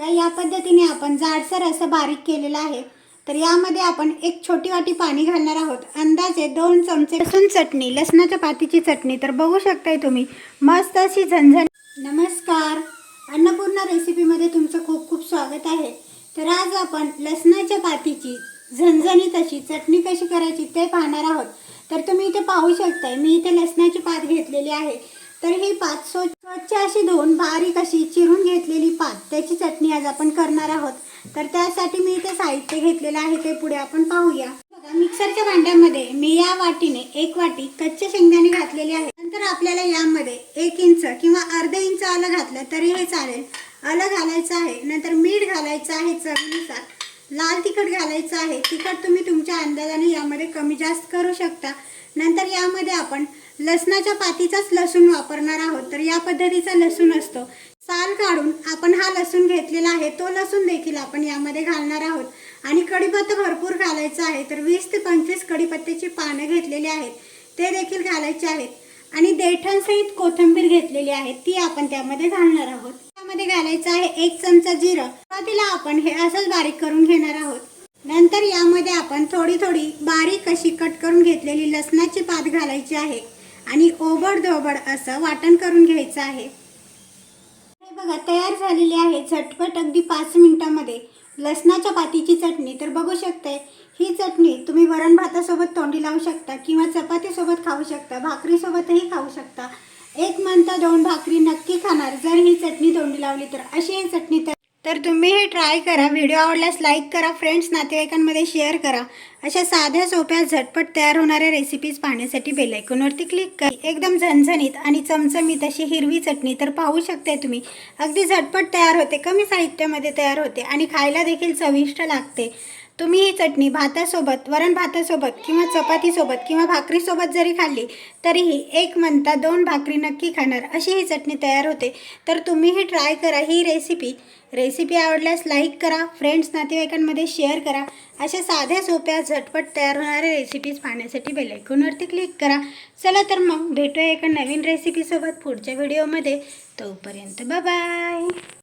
बघा या पद्धतीने आपण जाडसर असं बारीक केलेलं आहे. तर यामध्ये आपण एक छोटी वाटी पाणी घालणार आहोत. अंदाजे दोन चमचे लसूण चटणी लसणाच्या पातीची चटणी. तर बघू शकताय तुम्ही मस्त अशी झणझण. नमस्कार. अन्नपूर्णा रेसिपीमध्ये तुमचं खूप खूप स्वागत आहे. तर आज आपण लसणाच्या पातीची झणझणीत अशी चटणी कशी करायची ते पाहणार आहोत. तर तुम्ही इथे पाहू शकताय मी इथे लसणाची पात घेतलेली आहे. तर ही पात स्व स्वच्छ अशी धुवून बारीक अशी चिरून घेतलेली पात त्याची चटणी आज आपण करणार आहोत. तर त्यासाठी मी इथे साहित्य घेतलेलं आहे ते पुढे आपण पाहूया. बघा मिक्सरच्या भांड्यामध्ये मी या वाटीने एक वाटी कच्चे शेंगदाणे घातलेले आहे नंतर आपल्याला यामध्ये एक इंच किंवा अर्धा इंच आलं घातलं तरी हे चालेल. आलं घालायचं आहे नंतर मीठ घालायचं आहे चवीनुसार. लाल तिखट घालायचं आहे. तिखट तुम्ही तुमच्या अंदाजाने यामध्ये कमी जास्त करू शकता. नंतर यामध्ये आपण लसणाच्या पातीचाच लसूण वापरणार आहोत. तर या पद्धतीचा लसूण असतो. साल काढून आपण हा लसूण घेतलेला आहे. तो लसूण देखील आपण यामध्ये घालणार आहोत. आणि कढीपत्ता भरपूर घालायचा आहे. तर वीस ते पंचवीस कढीपत्त्याची पानं घेतलेली आहेत. ते देखील घालायचे आहेत. आणि देठांसहित कोथिंबीर घेतलेली आहे. ती आपण त्यामध्ये घालणार आहोत. मध्ये घालायचं आहे एक चमचा जिरं. सुरुवातीला आपण हे असंच बारीक करून घेणार आहोत. नंतर यामध्ये आपण थोडी थोडी बारीक अशी कट करून घेतलेली लसणाची पात घालायची आहे आणि ओबड धोबड असं वाटण करून घ्यायचं आहे. हे बघा तयार झालेली आहे झटपट अगदी पाच मिनिटामध्ये. लसणाच्या पातीची चटणी तर बघू शकते ही चटणी तुम्ही वरण भातासोबत तोंडी लावू शकता किंवा चपातीसोबत खाऊ शकता भाकरीसोबतही खाऊ शकता. एक म्हणता दोन भाकरी नक्की खाणार. जर ही चटणी तोंडी लावली तर अशी ही चटणी तर तर तुम्ही हे ट्राय करा. व्हिडिओ आवडल्यास लाईक करा. फ्रेंड्स नातेवाईकांमध्ये शेअर करा. अशा साध्या सोप्या झटपट तयार होणाऱ्या रेसिपीज पाहण्यासाठी बेलायकॉनवरती क्लिक करा. एकदम झणझणीत आणि चमचमीत अशी हिरवी चटणी तर पाहू शकते तुम्ही. अगदी झटपट तयार होते. कमी साहित्यामध्ये तयार होते आणि खायला देखील चविष्ट लागते. तुम्ही ही चटणी भातासोबत वरण भातासोबत किंवा चपातीसोबत किंवा भाकरीसोबत जरी खाल्ली तरीही एक म्हणता दोन भाकरी नक्की खाणार अशी ही चटणी तयार होते. तर तुम्ही ही ट्राय करा ही रेसिपी. रेसिपी आवडल्यास लाईक करा फ्रेंड्स नातेवाईकांमध्ये शेअर करा. अशा साध्या सोप्या झटपट तयार होणाऱ्या रेसिपीज पाहण्यासाठी बेलायकॉनवरती क्लिक करा. चला तर मग भेटूया एका नवीन रेसिपीसोबत पुढच्या व्हिडिओमध्ये तोपर्यंत बाय